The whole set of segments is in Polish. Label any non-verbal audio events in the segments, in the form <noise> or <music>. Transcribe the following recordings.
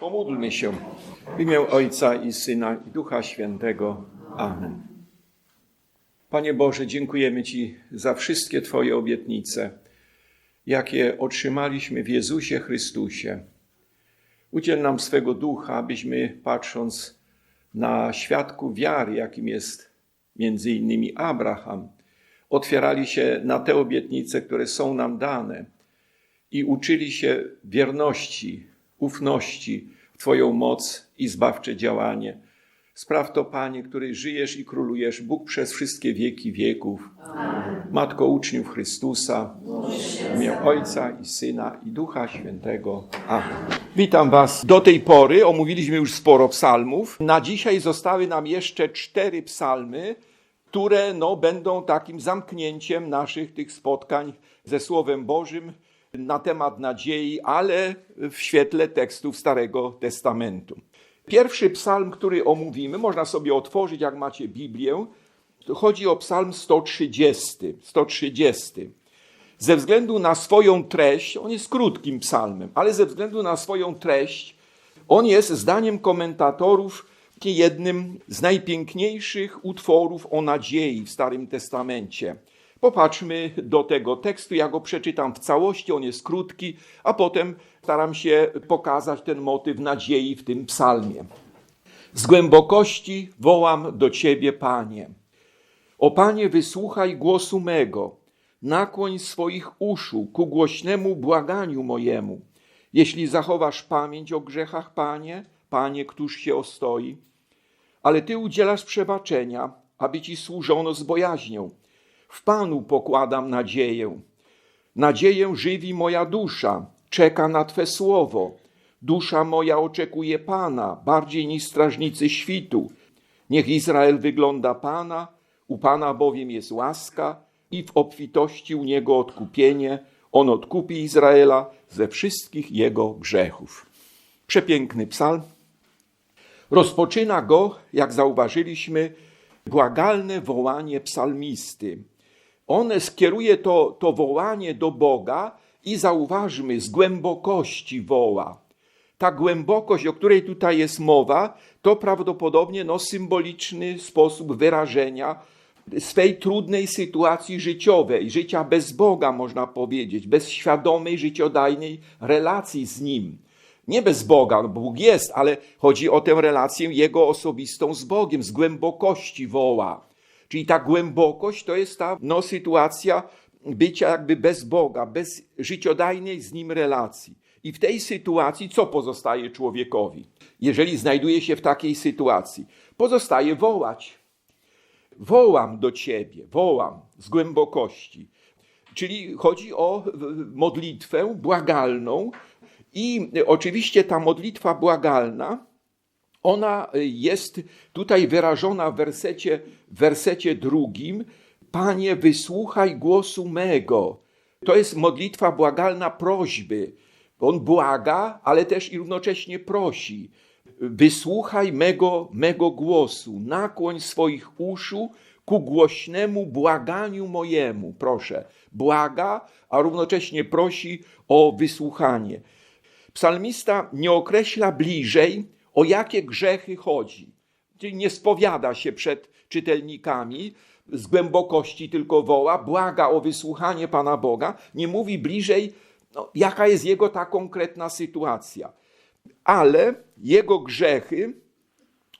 Pomódlmy się w imię Ojca i Syna i Ducha Świętego. Amen. Panie Boże, dziękujemy Ci za wszystkie Twoje obietnice, jakie otrzymaliśmy w Jezusie Chrystusie. Udziel nam swego ducha, abyśmy patrząc na świadku wiary, jakim jest między innymi Abraham, otwierali się na te obietnice, które są nam dane i uczyli się wierności, ufności w Twoją moc i zbawcze działanie. Spraw to, Panie, który żyjesz i królujesz, Bóg przez wszystkie wieki wieków. Amen. Matko uczniów Chrystusa, w imię Ojca i Syna i Ducha Świętego. Amen. Witam Was. Do tej pory omówiliśmy już sporo psalmów. Na dzisiaj zostały nam jeszcze cztery psalmy, które no, będą takim zamknięciem naszych tych spotkań ze Słowem Bożym na temat nadziei, ale w świetle tekstów Starego Testamentu. Pierwszy psalm, który omówimy, można sobie otworzyć, jak macie Biblię. Chodzi o psalm 130. 130. Ze względu na swoją treść, on jest krótkim psalmem, ale ze względu na swoją treść, on jest zdaniem komentatorów jednym z najpiękniejszych utworów o nadziei w Starym Testamencie. Popatrzmy do tego tekstu, ja go przeczytam w całości, on jest krótki, a potem staram się pokazać ten motyw nadziei w tym psalmie. Z głębokości wołam do Ciebie, Panie. O Panie, wysłuchaj głosu mego, nakłoń swoich uszu ku głośnemu błaganiu mojemu. Jeśli zachowasz pamięć o grzechach, Panie, Panie, któż się ostoi? Ale Ty udzielasz przebaczenia, aby Ci służono z bojaźnią w Panu pokładam nadzieję. Nadzieję żywi moja dusza, czeka na Twe słowo. Dusza moja oczekuje Pana, bardziej niż strażnicy świtu. Niech Izrael wygląda Pana, u Pana bowiem jest łaska i w obfitości u Niego odkupienie. On odkupi Izraela ze wszystkich jego grzechów. Przepiękny psalm. Rozpoczyna go, jak zauważyliśmy, błagalne wołanie psalmisty. On skieruje to, to wołanie do Boga i zauważmy, z głębokości woła. Ta głębokość, o której tutaj jest mowa, to prawdopodobnie no, symboliczny sposób wyrażenia swej trudnej sytuacji życiowej, życia bez Boga, można powiedzieć, bez świadomej, życiodajnej relacji z Nim. Nie bez Boga, no Bóg jest, ale chodzi o tę relację Jego osobistą z Bogiem, z głębokości woła. Czyli ta głębokość to jest ta no, sytuacja bycia jakby bez Boga, bez życiodajnej z Nim relacji. I w tej sytuacji co pozostaje człowiekowi? Jeżeli znajduje się w takiej sytuacji, pozostaje wołać. Wołam do Ciebie, wołam z głębokości. Czyli chodzi o modlitwę błagalną, i oczywiście ta modlitwa błagalna ona jest tutaj wyrażona w wersecie, w wersecie drugim. Panie, wysłuchaj głosu mego. To jest modlitwa błagalna prośby. On błaga, ale też i równocześnie prosi. Wysłuchaj mego, mego głosu, nakłoń swoich uszu ku głośnemu błaganiu mojemu. Proszę, błaga, a równocześnie prosi o wysłuchanie. Psalmista nie określa bliżej, o jakie grzechy chodzi. Nie spowiada się przed czytelnikami z głębokości, tylko woła, błaga o wysłuchanie Pana Boga, nie mówi bliżej, no, jaka jest jego ta konkretna sytuacja. Ale jego grzechy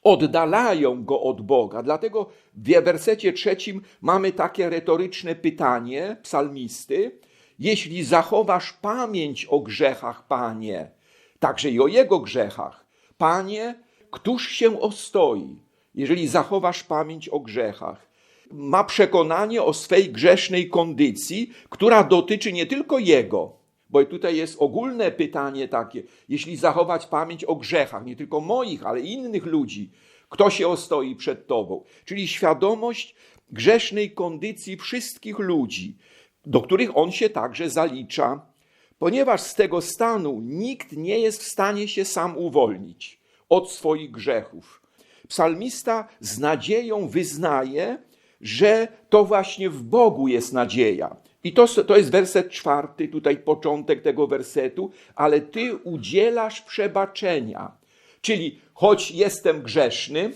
oddalają go od Boga. Dlatego w wersecie trzecim mamy takie retoryczne pytanie psalmisty: Jeśli zachowasz pamięć o grzechach, Panie, także i o jego grzechach, Panie, któż się ostoi, jeżeli zachowasz pamięć o grzechach? Ma przekonanie o swej grzesznej kondycji, która dotyczy nie tylko jego, bo tutaj jest ogólne pytanie takie, jeśli zachować pamięć o grzechach, nie tylko moich, ale innych ludzi, kto się ostoi przed Tobą? Czyli świadomość grzesznej kondycji wszystkich ludzi, do których on się także zalicza ponieważ z tego stanu nikt nie jest w stanie się sam uwolnić od swoich grzechów. Psalmista z nadzieją wyznaje, że to właśnie w Bogu jest nadzieja, I to, to jest werset czwarty, tutaj początek tego wersetu, ale ty udzielasz przebaczenia. Czyli choć jestem grzeszny,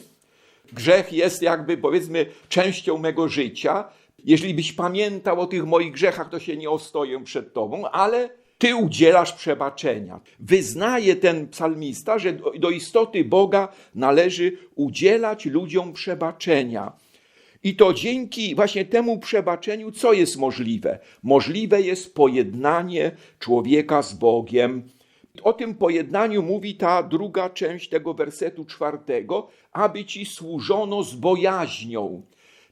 grzech jest jakby powiedzmy częścią mego życia. Jeżeli byś pamiętał o tych moich grzechach, to się nie ostoję przed tobą, ale ty udzielasz przebaczenia. Wyznaje ten psalmista, że do, istoty Boga należy udzielać ludziom przebaczenia. I to dzięki właśnie temu przebaczeniu, co jest możliwe? Możliwe jest pojednanie człowieka z Bogiem. O tym pojednaniu mówi ta druga część tego wersetu czwartego, aby ci służono z bojaźnią.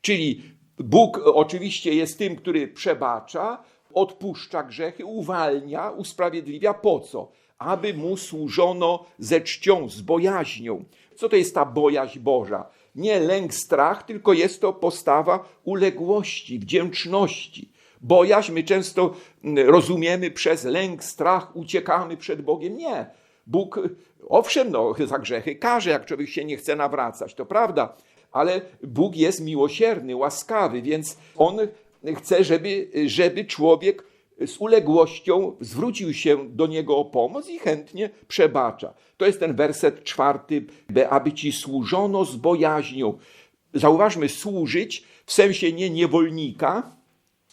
Czyli Bóg oczywiście jest tym, który przebacza, odpuszcza grzechy, uwalnia, usprawiedliwia. Po co? Aby mu służono ze czcią, z bojaźnią. Co to jest ta bojaźń Boża? Nie lęk, strach, tylko jest to postawa uległości, wdzięczności. Bojaźń my często mm, rozumiemy przez lęk, strach, uciekamy przed Bogiem. Nie. Bóg, owszem, no, za grzechy każe, jak człowiek się nie chce nawracać, to prawda, ale Bóg jest miłosierny, łaskawy, więc On chce, żeby, żeby człowiek z uległością zwrócił się do Niego o pomoc i chętnie przebacza. To jest ten werset czwarty, aby ci służono z bojaźnią. Zauważmy, służyć w sensie nie niewolnika,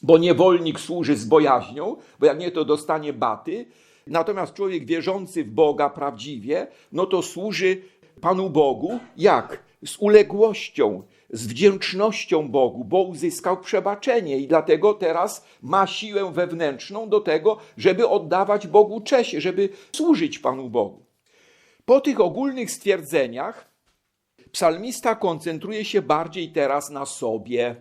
bo niewolnik służy z bojaźnią, bo jak nie, to dostanie baty. Natomiast człowiek wierzący w Boga prawdziwie, no to służy Panu Bogu jak? Z uległością, z wdzięcznością Bogu, bo uzyskał przebaczenie i dlatego teraz ma siłę wewnętrzną do tego, żeby oddawać Bogu cześć, żeby służyć Panu Bogu. Po tych ogólnych stwierdzeniach psalmista koncentruje się bardziej teraz na sobie,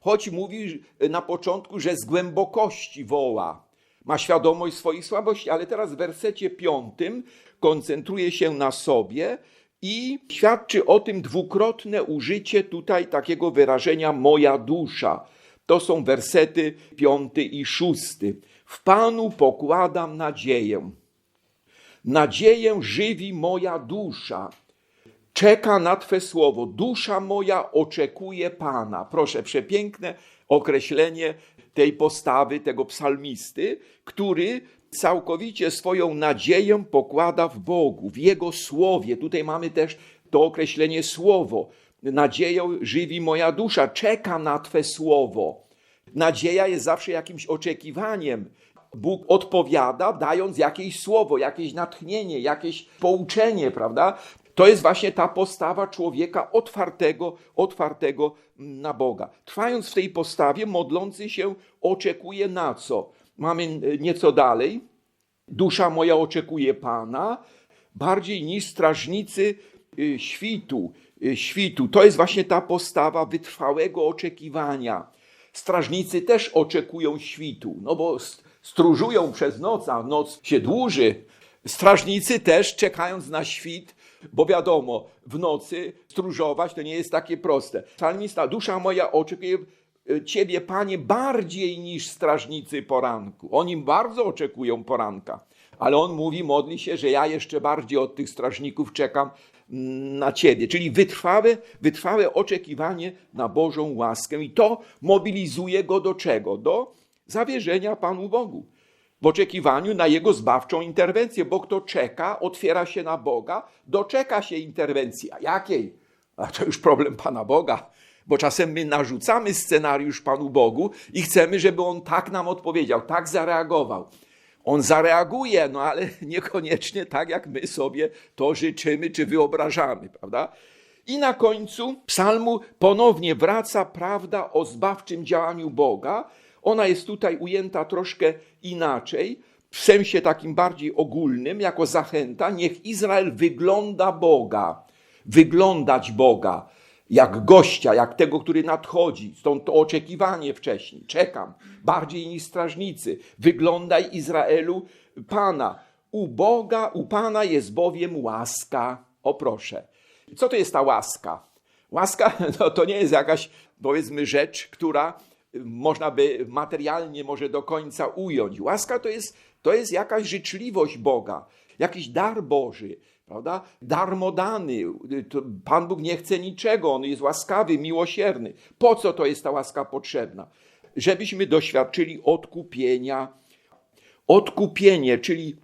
choć mówi na początku, że z głębokości woła, ma świadomość swoich słabości, ale teraz w wersecie piątym koncentruje się na sobie i świadczy o tym dwukrotne użycie tutaj takiego wyrażenia moja dusza. To są wersety piąty i szósty. W Panu pokładam nadzieję. Nadzieję żywi moja dusza. Czeka na Twe słowo. Dusza moja oczekuje Pana. Proszę, przepiękne określenie tej postawy, tego psalmisty, który całkowicie swoją nadzieję pokłada w Bogu, w Jego słowie. Tutaj mamy też to określenie słowo. Nadzieją żywi moja dusza, czeka na Twe słowo. Nadzieja jest zawsze jakimś oczekiwaniem. Bóg odpowiada, dając jakieś słowo, jakieś natchnienie, jakieś pouczenie, prawda? To jest właśnie ta postawa człowieka otwartego, otwartego na Boga. Trwając w tej postawie, modlący się oczekuje na co? Mamy nieco dalej. Dusza moja oczekuje Pana, bardziej niż strażnicy y, świtu. Y, świtu. To jest właśnie ta postawa wytrwałego oczekiwania. Strażnicy też oczekują świtu, no bo stróżują przez noc, a noc się dłuży. Strażnicy też czekając na świt, bo wiadomo, w nocy stróżować to nie jest takie proste. Psalmista, dusza moja oczekuje Ciebie, Panie, bardziej niż strażnicy poranku. Oni bardzo oczekują poranka, ale on mówi, modli się, że ja jeszcze bardziej od tych strażników czekam mm, na Ciebie. Czyli wytrwałe, wytrwałe oczekiwanie na Bożą łaskę. I to mobilizuje go do czego? Do zawierzenia Panu Bogu w oczekiwaniu na Jego zbawczą interwencję, bo kto czeka, otwiera się na Boga, doczeka się interwencji. A jakiej? A to już problem Pana Boga, bo czasem my narzucamy scenariusz Panu Bogu i chcemy, żeby On tak nam odpowiedział, tak zareagował. On zareaguje, no ale <laughs> niekoniecznie tak, jak my sobie to życzymy czy wyobrażamy, prawda? I na końcu psalmu ponownie wraca prawda o zbawczym działaniu Boga, ona jest tutaj ujęta troszkę inaczej, w sensie takim bardziej ogólnym, jako zachęta. Niech Izrael wygląda Boga, wyglądać Boga, jak gościa, jak tego, który nadchodzi. Stąd to oczekiwanie wcześniej. Czekam, bardziej niż strażnicy. Wyglądaj Izraelu Pana. U Boga, u Pana jest bowiem łaska. O proszę. Co to jest ta łaska? Łaska <laughs> no, to nie jest jakaś, powiedzmy, rzecz, która można by materialnie może do końca ująć. Łaska to jest, to jest jakaś życzliwość Boga, jakiś dar Boży, prawda? Darmodany. Pan Bóg nie chce niczego, On jest łaskawy, miłosierny. Po co to jest ta łaska potrzebna? żebyśmy doświadczyli odkupienia. Odkupienie, czyli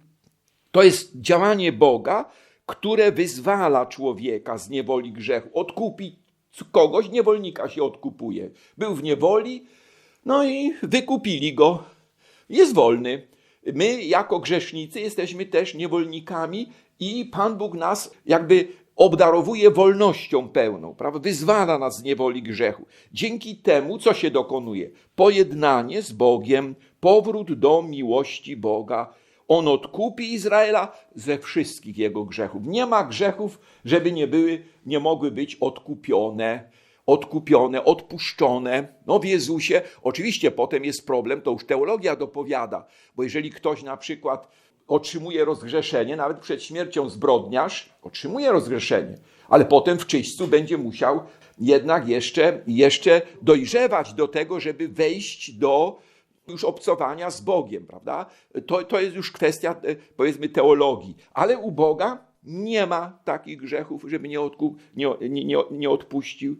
to jest działanie Boga, które wyzwala człowieka z niewoli grzechu. Odkupi kogoś, niewolnika się odkupuje. Był w niewoli, no i wykupili go. Jest wolny. My, jako grzesznicy, jesteśmy też niewolnikami i Pan Bóg nas jakby obdarowuje wolnością pełną, prawda? wyzwala nas z niewoli grzechu. Dzięki temu, co się dokonuje? Pojednanie z Bogiem, powrót do miłości Boga. On odkupi Izraela ze wszystkich jego grzechów. Nie ma grzechów, żeby nie były, nie mogły być odkupione odkupione, odpuszczone. No w Jezusie, oczywiście potem jest problem, to już teologia dopowiada, bo jeżeli ktoś na przykład otrzymuje rozgrzeszenie, nawet przed śmiercią zbrodniarz otrzymuje rozgrzeszenie, ale potem w czyśćcu będzie musiał jednak jeszcze, jeszcze dojrzewać do tego, żeby wejść do już obcowania z Bogiem, prawda? To, to jest już kwestia, e, powiedzmy, teologii. Ale u Boga nie ma takich grzechów, żeby nie, odkup, nie, nie, nie odpuścił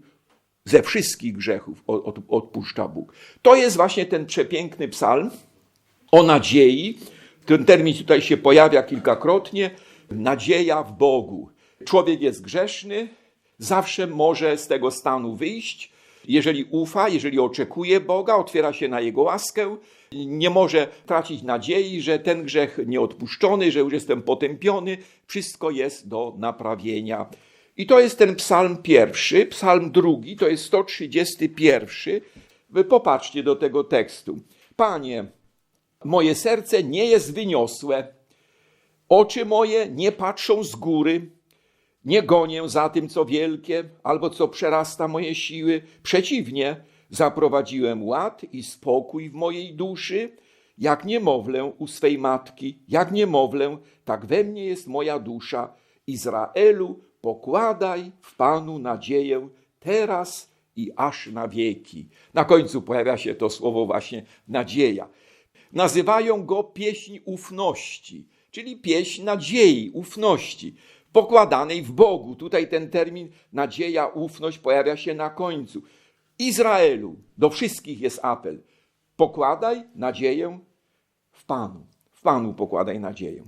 ze wszystkich grzechów od, odpuszcza Bóg. To jest właśnie ten przepiękny psalm o nadziei. Ten termin tutaj się pojawia kilkakrotnie. Nadzieja w Bogu. Człowiek jest grzeszny, zawsze może z tego stanu wyjść. Jeżeli ufa, jeżeli oczekuje Boga, otwiera się na Jego łaskę, nie może tracić nadziei, że ten grzech nieodpuszczony, że już jestem potępiony. Wszystko jest do naprawienia. I to jest ten psalm pierwszy, psalm drugi, to jest 131. Wy popatrzcie do tego tekstu. Panie, moje serce nie jest wyniosłe, oczy moje nie patrzą z góry, nie gonię za tym, co wielkie, albo co przerasta moje siły. Przeciwnie, zaprowadziłem ład i spokój w mojej duszy, jak niemowlę u swej matki, jak niemowlę, tak we mnie jest moja dusza. Izraelu, pokładaj w Panu nadzieję teraz i aż na wieki. Na końcu pojawia się to słowo właśnie nadzieja. Nazywają go pieśń ufności, czyli pieśń nadziei, ufności, pokładanej w Bogu. Tutaj ten termin nadzieja, ufność pojawia się na końcu. Izraelu, do wszystkich jest apel. Pokładaj nadzieję w Panu. W Panu pokładaj nadzieję.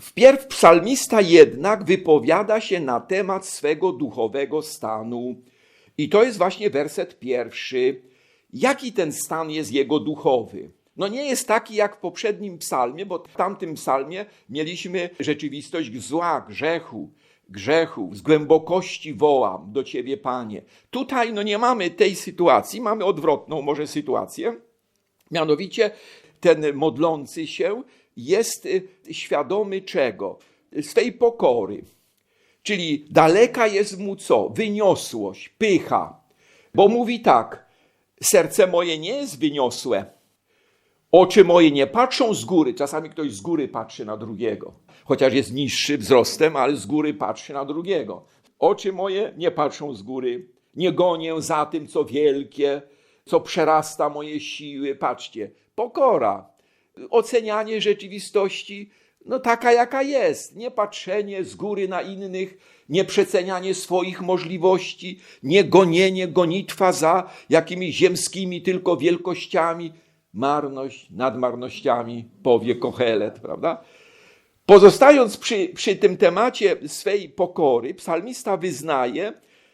Wpierw psalmista jednak wypowiada się na temat swego duchowego stanu. I to jest właśnie werset pierwszy. Jaki ten stan jest jego duchowy? No nie jest taki jak w poprzednim psalmie, bo w tamtym psalmie mieliśmy rzeczywistość zła, grzechu, grzechu, z głębokości wołam do Ciebie, Panie. Tutaj no nie mamy tej sytuacji, mamy odwrotną może sytuację. Mianowicie ten modlący się jest y, świadomy czego? Swej pokory. Czyli daleka jest mu co? Wyniosłość, pycha. Bo mówi tak: serce moje nie jest wyniosłe. Oczy moje nie patrzą z góry. Czasami ktoś z góry patrzy na drugiego, chociaż jest niższy wzrostem, ale z góry patrzy na drugiego. Oczy moje nie patrzą z góry. Nie gonię za tym, co wielkie, co przerasta moje siły. Patrzcie, pokora ocenianie rzeczywistości no taka, jaka jest. Nie patrzenie z góry na innych, nie przecenianie swoich możliwości, nie gonienie, gonitwa za jakimiś ziemskimi tylko wielkościami. Marność nad marnościami, powie Kochelet, prawda? Pozostając przy, przy tym temacie swej pokory, psalmista wyznaje,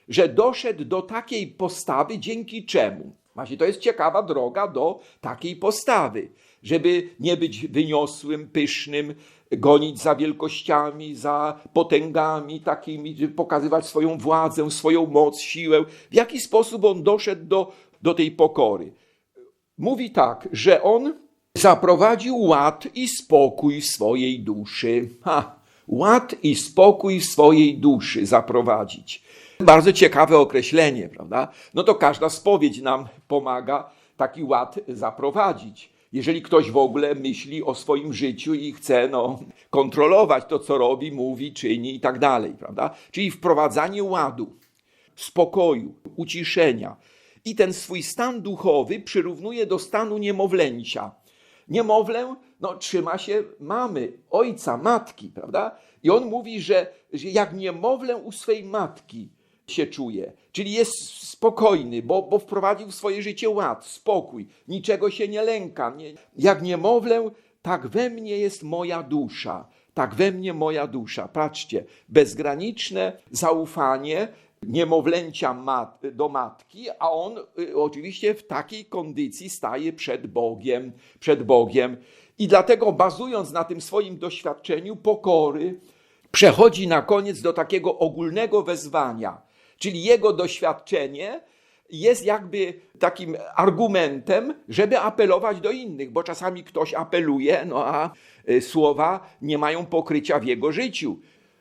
że doszedł do takiej postawy dzięki czemu? Właśnie to jest ciekawa droga do takiej postawy żeby nie być wyniosłym, pysznym, gonić za wielkościami, za potęgami takimi, pokazywać swoją władzę, swoją moc, siłę. W jaki sposób on doszedł do, do tej pokory? Mówi tak, że on zaprowadził ład i spokój swojej duszy. Ha, ład i spokój swojej duszy zaprowadzić. Bardzo ciekawe określenie, prawda? No to każda spowiedź nam pomaga taki ład zaprowadzić jeżeli ktoś w ogóle myśli o swoim życiu i chce no, kontrolować to, co robi, mówi, czyni i tak dalej, prawda? Czyli wprowadzanie ładu, spokoju, uciszenia. I ten swój stan duchowy przyrównuje do stanu niemowlęcia. Niemowlę no, trzyma się mamy, ojca, matki, prawda? I on mówi, że, że jak niemowlę u swej matki się czuje. Czyli jest spokojny, bo, bo wprowadził w swoje życie ład, spokój, niczego się nie lęka. Nie, jak niemowlę, tak we mnie jest moja dusza. Tak we mnie moja dusza. Patrzcie, bezgraniczne zaufanie niemowlęcia mat, do matki, a on y, oczywiście w takiej kondycji staje przed Bogiem, przed Bogiem. I dlatego bazując na tym swoim doświadczeniu pokory, przechodzi na koniec do takiego ogólnego wezwania, czyli jego doświadczenie jest jakby takim argumentem, żeby apelować do innych, bo czasami ktoś apeluje, no a y, słowa nie mają pokrycia w jego życiu.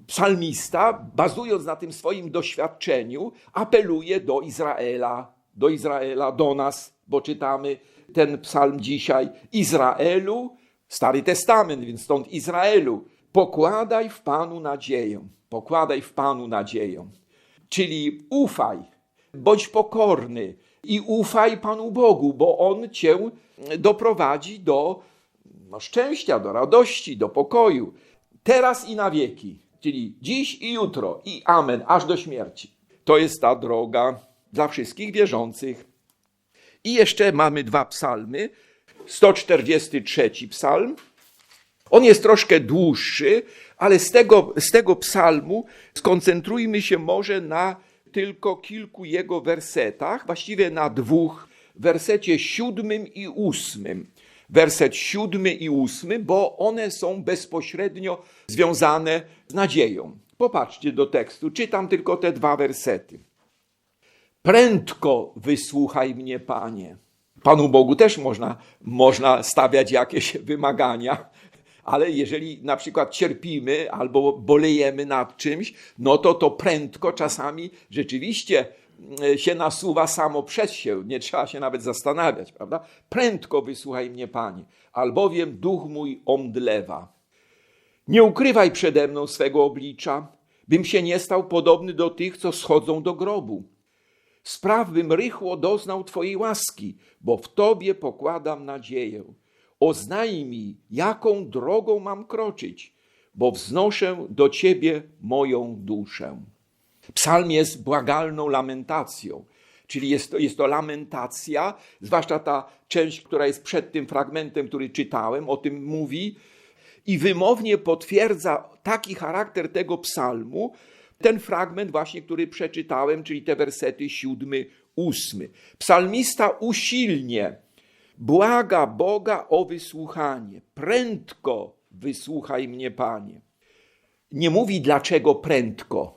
Psalmista, bazując na tym swoim doświadczeniu, apeluje do Izraela, do Izraela, do nas, bo czytamy ten psalm dzisiaj. Izraelu, Stary Testament, więc stąd Izraelu, pokładaj w Panu nadzieję, pokładaj w Panu nadzieję. Czyli ufaj, bądź pokorny i ufaj Panu Bogu, bo On cię doprowadzi do no, szczęścia, do radości, do pokoju, teraz i na wieki, czyli dziś i jutro, i amen, aż do śmierci. To jest ta droga dla wszystkich wierzących. I jeszcze mamy dwa psalmy. 143 psalm. On jest troszkę dłuższy, ale z tego, z tego psalmu skoncentrujmy się może na tylko kilku jego wersetach, właściwie na dwóch, wersecie siódmym i ósmym. Werset siódmy i ósmy, bo one są bezpośrednio związane z nadzieją. Popatrzcie do tekstu, czytam tylko te dwa wersety. Prędko wysłuchaj mnie, Panie. Panu Bogu też można, można stawiać jakieś <laughs> wymagania, ale jeżeli na przykład cierpimy albo bolejemy nad czymś, no to to prędko czasami rzeczywiście się nasuwa samo przez się, nie trzeba się nawet zastanawiać, prawda? Prędko wysłuchaj mnie, Panie, albowiem duch mój omdlewa. Nie ukrywaj przede mną swego oblicza, bym się nie stał podobny do tych, co schodzą do grobu. Spraw, bym rychło doznał Twojej łaski, bo w Tobie pokładam nadzieję. Oznaj mi, jaką drogą mam kroczyć, bo wznoszę do Ciebie moją duszę. Psalm jest błagalną lamentacją, czyli jest to, jest to lamentacja, zwłaszcza ta część, która jest przed tym fragmentem, który czytałem, o tym mówi i wymownie potwierdza taki charakter tego psalmu, ten fragment właśnie, który przeczytałem, czyli te wersety siódmy, ósmy. Psalmista usilnie błaga Boga o wysłuchanie. Prędko wysłuchaj mnie, Panie. Nie mówi dlaczego prędko.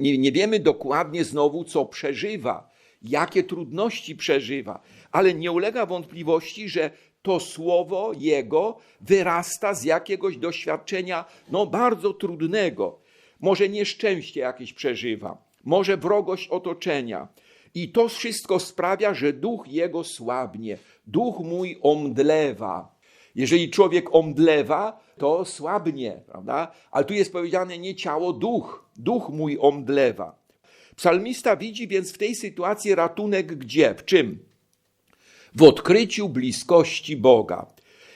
Nie, nie wiemy dokładnie znowu, co przeżywa, jakie trudności przeżywa, ale nie ulega wątpliwości, że to słowo jego wyrasta z jakiegoś doświadczenia no, bardzo trudnego. Może nieszczęście jakieś przeżywa, może wrogość otoczenia. I to wszystko sprawia, że duch jego słabnie, duch mój omdlewa. Jeżeli człowiek omdlewa, to słabnie, prawda? Ale tu jest powiedziane nie ciało, duch. Duch mój omdlewa. Psalmista widzi więc w tej sytuacji ratunek gdzie? W czym? W odkryciu bliskości Boga,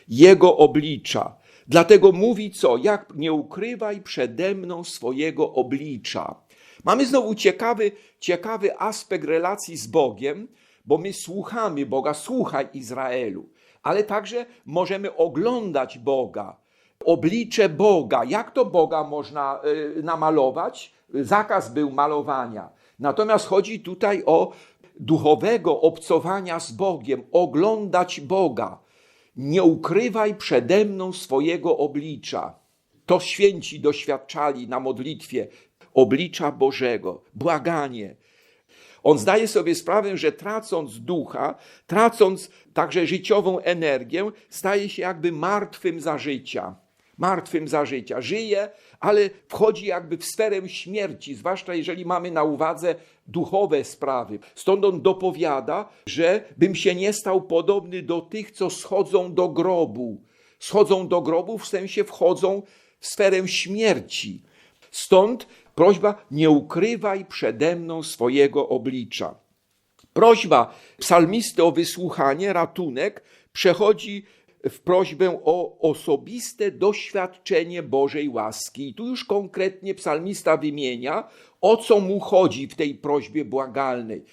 Jego oblicza. Dlatego mówi co? Jak nie ukrywaj przede mną swojego oblicza. Mamy znowu ciekawy, ciekawy aspekt relacji z Bogiem, bo my słuchamy Boga, słuchaj Izraelu, ale także możemy oglądać Boga, oblicze Boga. Jak to Boga można y, namalować? Zakaz był malowania. Natomiast chodzi tutaj o duchowego obcowania z Bogiem, oglądać Boga. Nie ukrywaj przede mną swojego oblicza. To święci doświadczali na modlitwie oblicza Bożego, błaganie. On zdaje sobie sprawę, że tracąc ducha, tracąc także życiową energię, staje się jakby martwym za życia. Martwym za życia. Żyje, ale wchodzi jakby w sferę śmierci, zwłaszcza jeżeli mamy na uwadze duchowe sprawy. Stąd on dopowiada, że bym się nie stał podobny do tych, co schodzą do grobu. Schodzą do grobu w sensie wchodzą w sferę śmierci. Stąd prośba: nie ukrywaj przede mną swojego oblicza. Prośba psalmisty o wysłuchanie, ratunek przechodzi w prośbę o osobiste doświadczenie Bożej łaski. I tu już konkretnie psalmista wymienia, o co mu chodzi w tej prośbie błagalnej.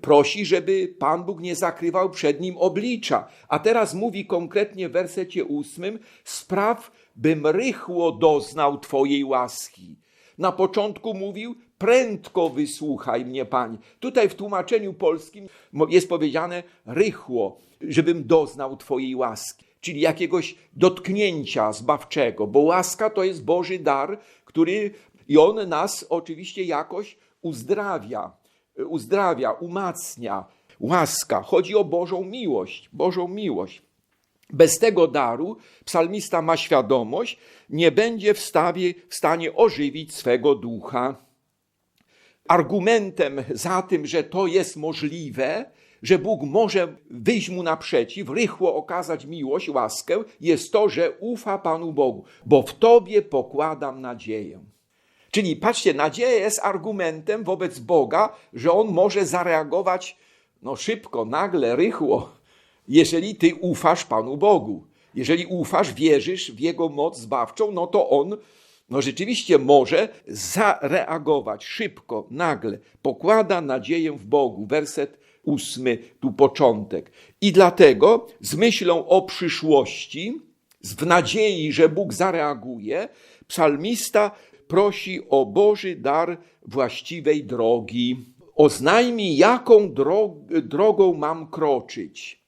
Prosi, żeby Pan Bóg nie zakrywał przed nim oblicza. A teraz mówi konkretnie w wersecie ósmym: Spraw, bym rychło doznał Twojej łaski. Na początku mówił: Prędko wysłuchaj mnie, Panie. Tutaj w tłumaczeniu polskim jest powiedziane rychło, żebym doznał Twojej łaski, czyli jakiegoś dotknięcia zbawczego, bo łaska to jest Boży dar, który i on nas oczywiście jakoś uzdrawia, uzdrawia, umacnia. Łaska, chodzi o Bożą miłość, Bożą miłość. Bez tego daru psalmista ma świadomość, nie będzie w, w stanie ożywić swego ducha. Argumentem za tym, że to jest możliwe, że Bóg może wyjść mu naprzeciw, rychło okazać miłość, łaskę, jest to, że ufa Panu Bogu, bo w Tobie pokładam nadzieję. Czyli patrzcie, nadzieja jest argumentem wobec Boga, że On może zareagować no szybko, nagle, rychło, jeżeli Ty ufasz Panu Bogu. Jeżeli ufasz, wierzysz w Jego moc zbawczą, no to On no rzeczywiście może zareagować szybko, nagle. Pokłada nadzieję w Bogu. Werset ósmy, tu początek. I dlatego z myślą o przyszłości, w nadziei, że Bóg zareaguje, psalmista prosi o Boży dar właściwej drogi. Oznajmi, jaką drogą mam kroczyć.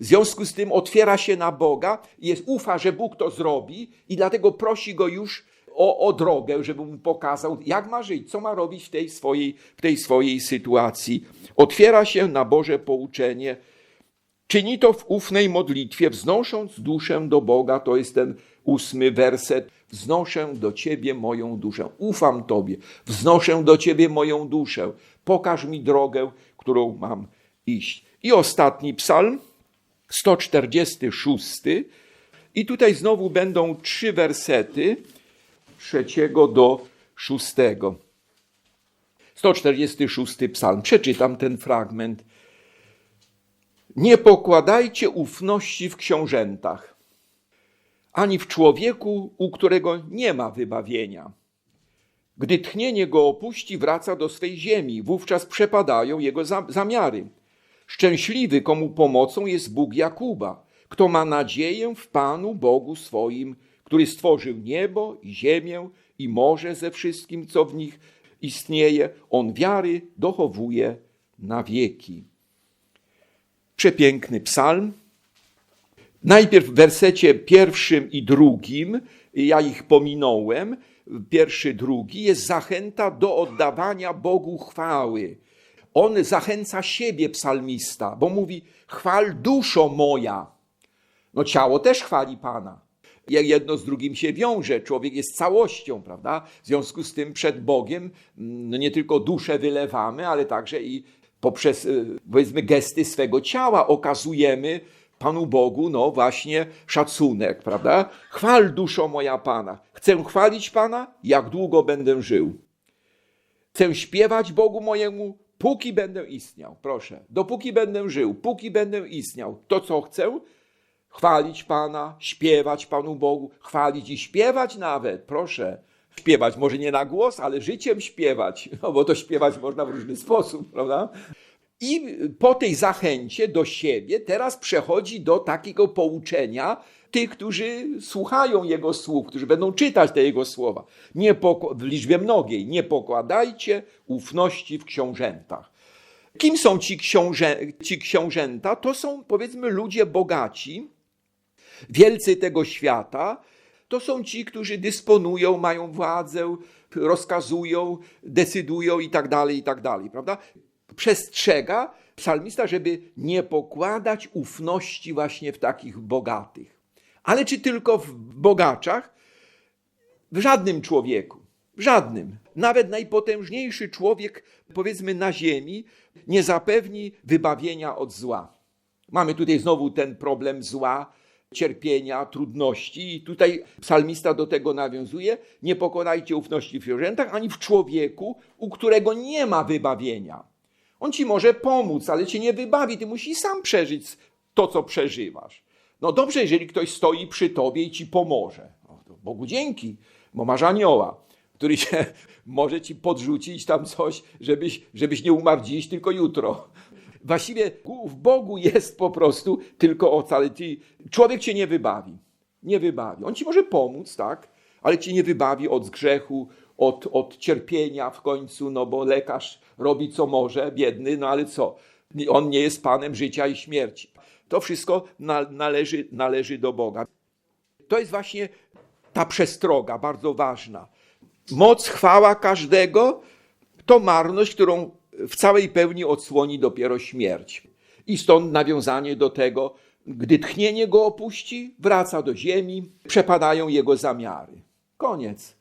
W związku z tym otwiera się na Boga, jest, ufa, że Bóg to zrobi i dlatego prosi go już o, o drogę, żeby mu pokazał, jak ma żyć, co ma robić w tej swojej, w tej swojej sytuacji. Otwiera się na Boże pouczenie. Czyni to w ufnej modlitwie, wznosząc duszę do Boga. To jest ten ósmy werset. Wznoszę do Ciebie moją duszę. Ufam Tobie. Wznoszę do Ciebie moją duszę. Pokaż mi drogę, którą mam iść. I ostatni psalm, 146. I tutaj znowu będą trzy wersety trzeciego do szóstego. 146 psalm. Przeczytam ten fragment. Nie pokładajcie ufności w książętach, ani w człowieku, u którego nie ma wybawienia. Gdy tchnienie go opuści, wraca do swej ziemi, wówczas przepadają jego zamiary. Szczęśliwy, komu pomocą jest Bóg Jakuba, kto ma nadzieję w Panu Bogu swoim, który stworzył niebo i ziemię i morze ze wszystkim, co w nich istnieje. On wiary dochowuje na wieki. Przepiękny psalm. Najpierw w wersecie pierwszym i drugim, ja ich pominąłem, pierwszy, drugi, jest zachęta do oddawania Bogu chwały. On zachęca siebie, psalmista, bo mówi: Chwal duszo moja. No ciało też chwali Pana jedno z drugim się wiąże. Człowiek jest całością, prawda? W związku z tym przed Bogiem no nie tylko duszę wylewamy, ale także i poprzez, y, powiedzmy, gesty swego ciała okazujemy Panu Bogu, no właśnie, szacunek, prawda? Chwal duszo moja Pana. Chcę chwalić Pana, jak długo będę żył. Chcę śpiewać Bogu mojemu, póki będę istniał. Proszę, dopóki będę żył, póki będę istniał. To, co chcę, chwalić Pana, śpiewać Panu Bogu, chwalić i śpiewać nawet, proszę. Śpiewać może nie na głos, ale życiem śpiewać, <laughs> no bo to śpiewać można w różny sposób, prawda? I po tej zachęcie do siebie teraz przechodzi do takiego pouczenia tych, którzy słuchają Jego słów, którzy będą czytać te Jego słowa. Nie w liczbie mnogiej. Nie pokładajcie ufności w książętach. Kim są ci, książę, ci książęta? To są powiedzmy ludzie bogaci, Wielcy tego świata to są ci, którzy dysponują, mają władzę, rozkazują, decydują i tak dalej, i tak dalej, prawda? Przestrzega psalmista, żeby nie pokładać ufności właśnie w takich bogatych. Ale czy tylko w bogaczach? W żadnym człowieku. W żadnym. Nawet najpotężniejszy człowiek, powiedzmy na ziemi, nie zapewni wybawienia od zła. Mamy tutaj znowu ten problem zła, cierpienia, trudności. I tutaj psalmista do tego nawiązuje: Nie pokonajcie ufności w zwierzętach ani w człowieku, u którego nie ma wybawienia. On ci może pomóc, ale cię nie wybawi. Ty musisz sam przeżyć to, co przeżywasz. No dobrze, jeżeli ktoś stoi przy tobie i ci pomoże. Bogu dzięki, bo masz anioła, który się <laughs> może ci podrzucić tam coś, żebyś, żebyś nie umarł dziś, tylko jutro. Właściwie w Bogu jest po prostu tylko ocalenie. Człowiek cię nie wybawi. Nie wybawi. On ci może pomóc, tak? Ale cię nie wybawi od grzechu, od, od cierpienia w końcu, no bo lekarz robi co może, biedny, no ale co? On nie jest panem życia i śmierci. To wszystko na, należy, należy do Boga. To jest właśnie ta przestroga, bardzo ważna. Moc, chwała każdego to marność, którą w całej pełni odsłoni dopiero śmierć. I stąd nawiązanie do tego, gdy tchnienie go opuści, wraca do ziemi, przepadają jego zamiary. Koniec.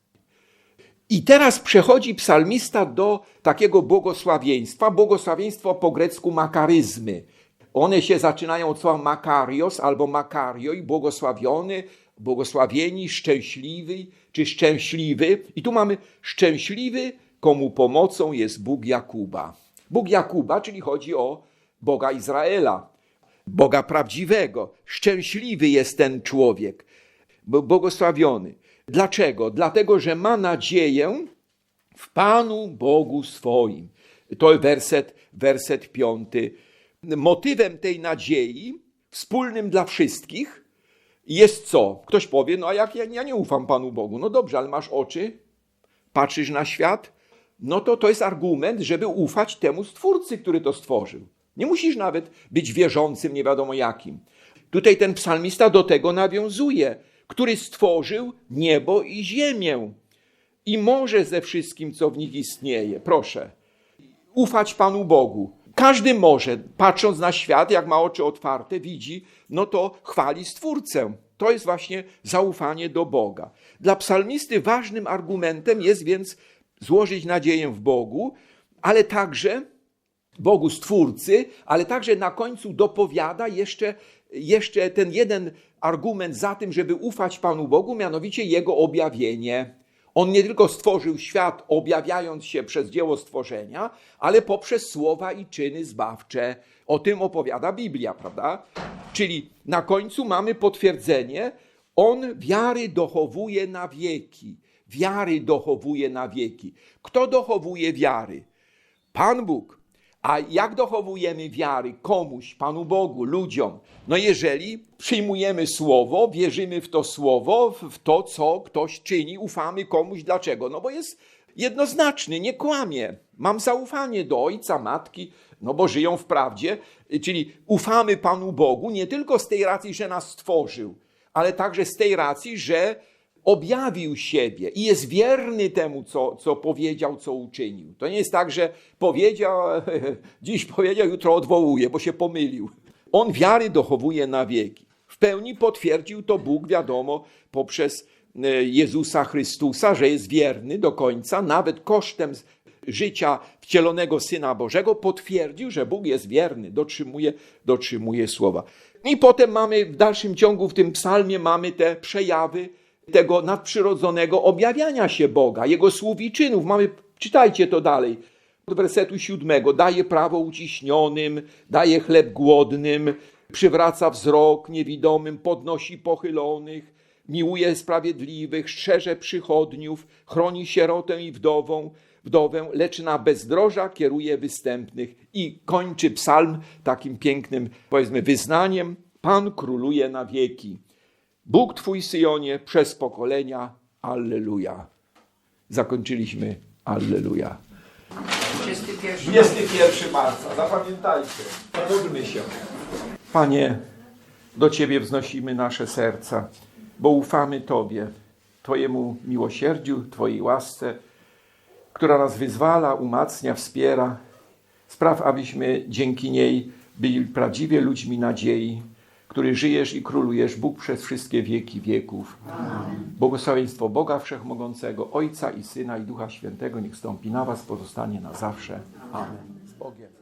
I teraz przechodzi psalmista do takiego błogosławieństwa. Błogosławieństwo po grecku makaryzmy. One się zaczynają od słowa makarios albo makarioi, błogosławiony, błogosławieni, szczęśliwy czy szczęśliwy. I tu mamy szczęśliwy, komu pomocą jest Bóg Jakuba. Bóg Jakuba, czyli chodzi o Boga Izraela, Boga prawdziwego. Szczęśliwy jest ten człowiek, błogosławiony. Dlaczego? Dlatego, że ma nadzieję w Panu Bogu swoim. To werset, werset piąty. Motywem tej nadziei, wspólnym dla wszystkich, jest co? Ktoś powie, no a jak ja, ja nie ufam Panu Bogu? No dobrze, ale masz oczy, patrzysz na świat, no to to jest argument, żeby ufać temu Stwórcy, który to stworzył. Nie musisz nawet być wierzącym, nie wiadomo jakim. Tutaj ten psalmista do tego nawiązuje, który stworzył niebo i ziemię i morze ze wszystkim, co w nich istnieje. Proszę, ufać Panu Bogu. Każdy może, patrząc na świat, jak ma oczy otwarte, widzi, no to chwali Stwórcę. To jest właśnie zaufanie do Boga. Dla psalmisty ważnym argumentem jest więc złożyć nadzieję w Bogu, ale także Bogu Stwórcy, ale także na końcu dopowiada jeszcze, jeszcze ten jeden argument za tym, żeby ufać Panu Bogu, mianowicie Jego objawienie. On nie tylko stworzył świat, objawiając się przez dzieło stworzenia, ale poprzez słowa i czyny zbawcze. O tym opowiada Biblia, prawda? Czyli na końcu mamy potwierdzenie, on wiary dochowuje na wieki. Wiary dochowuje na wieki. Kto dochowuje wiary? Pan Bóg. A jak dochowujemy wiary komuś, Panu Bogu, ludziom? No jeżeli przyjmujemy słowo, wierzymy w to słowo, w to, co ktoś czyni, ufamy komuś. Dlaczego? No bo jest jednoznaczny, nie kłamie. Mam zaufanie do ojca, matki, no bo żyją w prawdzie, czyli ufamy Panu Bogu nie tylko z tej racji, że nas stworzył, ale także z tej racji, że objawił siebie i jest wierny temu, co, co powiedział, co uczynił. To nie jest tak, że powiedział, <laughs> dziś powiedział, jutro odwołuje, bo się pomylił. On wiary dochowuje na wieki. W pełni potwierdził to Bóg, wiadomo, poprzez e, Jezusa Chrystusa, że jest wierny do końca, nawet kosztem życia wcielonego Syna Bożego, potwierdził, że Bóg jest wierny, dotrzymuje, dotrzymuje słowa. I potem mamy w dalszym ciągu w tym psalmie mamy te przejawy tego nadprzyrodzonego objawiania się Boga, Jego słów i czynów. Mamy, czytajcie to dalej. Od wersetu siódmego. Daje prawo uciśnionym, daje chleb głodnym, przywraca wzrok niewidomym, podnosi pochylonych, miłuje sprawiedliwych, strzeże przychodniów, chroni sierotę i wdową, wdowę, lecz na bezdroża kieruje występnych. I kończy psalm takim pięknym, powiedzmy, wyznaniem. Pan króluje na wieki. Bóg Twój Syjonie przez pokolenia. Alleluja. Zakończyliśmy. Alleluja. 21. 21 marca. Zapamiętajcie. Pomódlmy się. Panie, do Ciebie wznosimy nasze serca, bo ufamy Tobie, Twojemu miłosierdziu, Twojej łasce, która nas wyzwala, umacnia, wspiera. Spraw, abyśmy dzięki niej byli prawdziwie ludźmi nadziei, który żyjesz i królujesz, Bóg przez wszystkie wieki wieków. Amen. Błogosławieństwo Boga Wszechmogącego, Ojca i Syna i Ducha Świętego niech stąpi na was, pozostanie na zawsze. Amen. Z Bogiem.